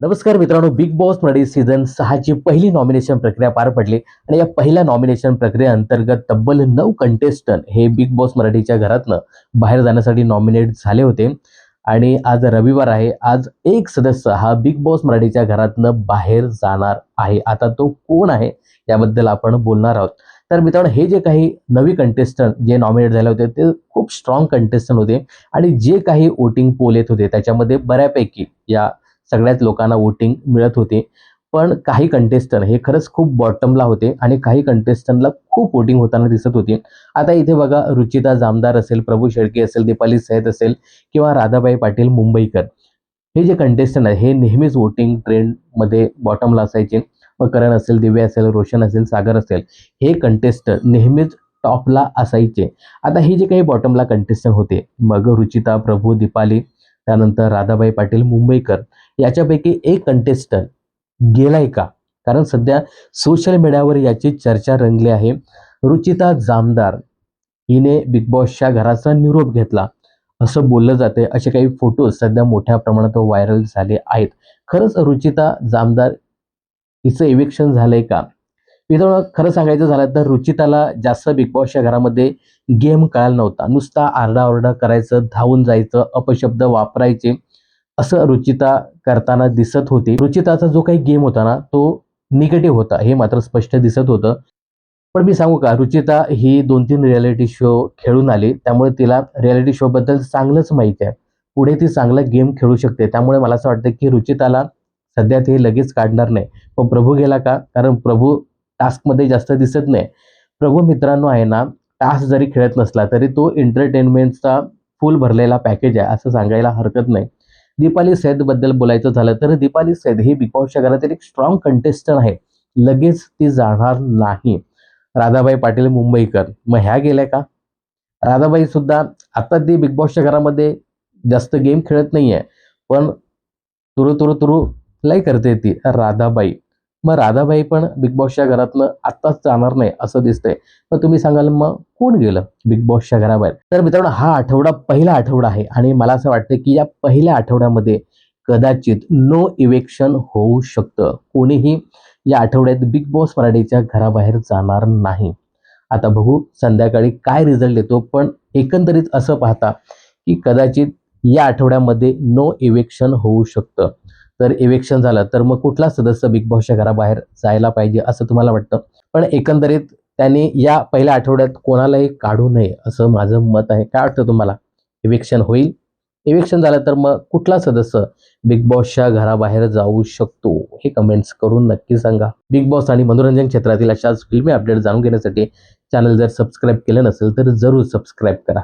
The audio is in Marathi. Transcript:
नमस्कार मित्रांनो बिग बॉस मराठी सीझन सहाची पहिली नॉमिनेशन प्रक्रिया पार पडली. आणि या पहिल्या नॉमिनेशन प्रक्रियेअंतर्गत तब्बल नऊ कंटेस्टंट हे बिग बॉस मराठीच्या घरातनं बाहेर जाण्यासाठी नॉमिनेट झाले होते. आणि आज रविवार आहे. आज एक सदस्य हा बिग बॉस मराठीच्या घरातनं बाहेर जाणार आहे. आता तो कोण आहे याबद्दल आपण बोलणार आहोत. तर मित्रांनो हे जे काही नवी कंटेस्टंट जे नॉमिनेट झाले होते ते खूप स्ट्रॉंग कंटेस्टंट होते. आणि जे काही वोटिंग पोल येत होते त्याच्यामध्ये बऱ्यापैकी या सगळ्याच लोकांना वोटिंग मिळत होते. पण काही कंटेस्टंट हे खरंच खूप बॉटमला होते आणि काही कंटेस्टंटला खूप वोटिंग होताना दिसत होती. आता इथे बघा रुचिता जामदार असेल प्रभू शेळके असेल दीपाली सैद असेल किंवा राधाबाई पाटील मुंबईकर. हे जे कंटेस्टंट आहे हे नेहमीच वोटिंग ट्रेंडमध्ये बॉटमला असायचे. मग करण असेल दिव्या असेल रोशन असेल सागर असेल हे कंटेस्टंट नेहमीच टॉपला असायचे. आता हे जे काही बॉटमला कंटेस्टंट होते मग रुचिता प्रभू दीपाली त्यानंतर राधाबाई पाटील मुंबईकर याच्यापैकी एक कंटेस्टंट गेलाय का? कारण सध्या सोशल मीडियावर याची चर्चा रंगली आहे. रुचिता जामदार हिने बिग बॉसच्या घराचा निरोप घेतला. असं बोललं जाते असे काही फोटोज सध्या मोठ्या प्रमाणात व्हायरल झाले आहेत. खरंच रुचिता जामदार हिचं इविक्शन झालंय का? मित्रांनो खरं सांगायचं झालं तर रुचिताला जास्त बिग बॉसच्या घरामध्ये गेम कळायला नव्हता. नुसता आरडाओरडा करायचं धावून जायचं अपशब्द वापरायचे असं रुचिता करताना दिसत होती. रुचिताचा जो काही गेम होता ना तो निगेटिव्ह होता हे मात्र स्पष्ट दिसत होतं. पण मी सांगू का रुचिता ही दोन तीन रियालिटी शो खेळून आली त्यामुळे तिला रियालिटी शो बद्दल चांगलंच माहिती आहे. पुढे ती चांगला गेम खेळू शकते. त्यामुळे मला असं वाटतं की रुचिताला सध्या ते लगेच काढणार नाही. पण प्रभू गेला का? कारण प्रभू टास्कमध्ये जास्त दिसत नाही. प्रभू मित्रांनो आहे ना टास्क जरी खेळत नसला तरी तो एंटरटेनमेंटचा फुल भरलेला पॅकेज आहे असं सांगायला हरकत नाही. दीपाली सैदबद्दल बोलायचं झालं तर दीपाली सैद ही बिग बॉसच्या घरातील एक स्ट्रॉंग कंटेस्टंट आहे. लगेच ती जाणार नाही. राधाबाई पाटील मुंबईकर. मग ह्या गेल्या का? राधाबाई सुद्धा आता ती बिग बॉसच्या घरामध्ये जास्त गेम खेळत नाही आहे पण तुरु तुरु तुरु लय करते ती राधाबाई. मग राधाबाई पण बिग बॉसच्या घरातलं आत्ताच जाणार नाही असं दिसतंय. मग तुम्ही सांगाल मग कोण गेलं बिग बॉसच्या घराबाहेर? तर मित्रांनो हा आठवडा पहिला आठवडा आहे आणि मला असं वाटतं की या पहिल्या आठवड्यामध्ये कदाचित नो इवेक्शन होऊ शकतं. कोणीही या आठवड्यात बिग बॉस मराठीच्या घराबाहेर जाणार नाही. आता बघू संध्याकाळी काय रिझल्ट येतो पण एकंदरीत असं पाहता की कदाचित या आठवड्यामध्ये नो इवेक्शन होऊ शकतं. तर इवेक्शन झालं तर मग कुठला सदस्य बिग बॉसच्या घराबाहेर जायला पाहिजे असं तुम्हाला वाटतं? पण एकंदरीत त्यांनी या पहिल्या आठवड्यात कोणालाही काढू नये असं माझं मत आहे. काय वाटतं तुम्हाला? इवेक्शन होईल? इवेक्शन झालं तर मग कुठला सदस्य बिग बॉसच्या घराबाहेर जाऊ शकतो? हे कमेंट्स करून नक्की सांगा. बिग बॉस आणि मनोरंजन क्षेत्रातील अशाच फिल्मी अपडेट जाणून घेण्यासाठी चॅनल जर सबस्क्राईब केलं नसेल तर जरूर सबस्क्राईब करा.